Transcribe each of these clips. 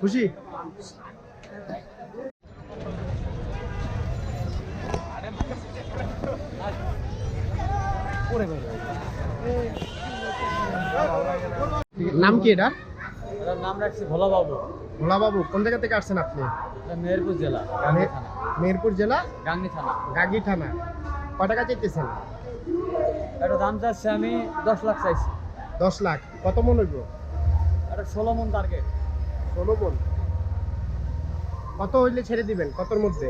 খুশি? নাম কি এটা? নাম রাখছি ভোলা বাবু ভোলা বাবু কোন জায়গা থেকে আসছেন আপনি? মেহেরপুর জেলা গাঙ্গি মেহেরপুর জেলা? গাঙ্গি থানা। গাগি থানা। কয় টাকা চাইতেছেন এটা দাম চাচ্ছি আমি দশ লাখ চাইছি। দশ লাখ। কত মন হইব? এটা ষোলো মন টার্গেট ষোলো মন। কত হইলে ছেড়ে দিবেন? কতর মধ্যে?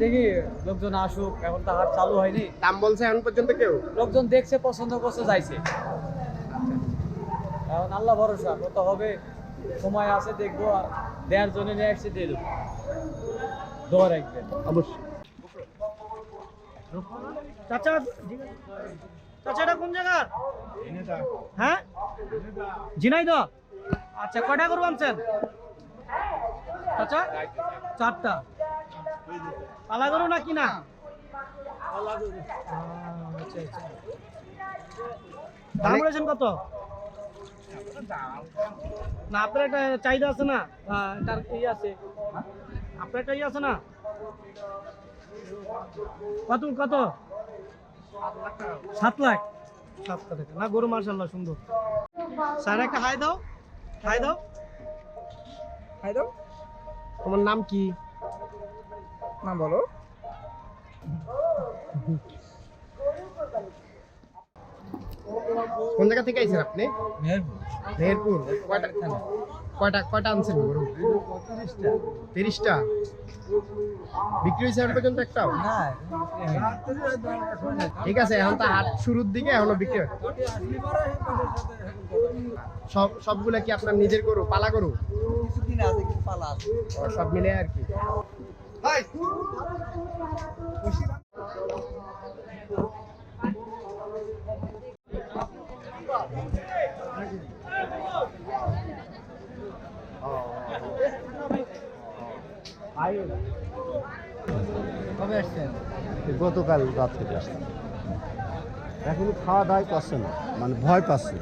দেখি লোকজন আসুক এখন তো হাট চালু হয়নি। দাম বলছে এখন পর্যন্ত কেউ? লোকজন দেখছে পছন্দ করছে যাইছে। এখন আল্লাহ ভরসা কত হবে? সময় আছে দেখব দেওয়ার জন্য নিয়ে আসছে দিয়ে দেবো। দোয়া রাখবেন। অবশ্যই। চাচা চাচা এটা কোন জায়গার? হ্যাঁ? আচ্ছা কয়টা করব আনছেন? চাচা চারটা। পালা করো না কিনা। দাম বলেছেন কত? না আপনার একটা চাহিদা আছে না? আহ, এটার ই আছে। আপনার একটা ই আছে না? কত কত? সাত লাখ। সাত লাখ না গরু মার্শাল্লাহ সুন্দর। স্যার একটা হাই দাও। হাই দাও। হাই দাও। তোমার নাম কি? নাম বলো। কোন জায়গা থেকে আইছেন আপনি? মেহেরপুর। কয়টা কয়টা কয়টা আনছেন গরু? তিরিশটা। বিক্রি হয়েছে এখন পর্যন্ত একটাও? ঠিক আছে এখন তো হাট শুরুর দিকে এখনও বিক্রি সব সবগুলা কি আপনার নিজের গরু পালা গরু? সব মিলে আর কি। কবে আসছেন? গতকাল রাত থেকে আসলাম এখন খাওয়া দাওয়াই করছে না মানে ভয় পাচ্ছে।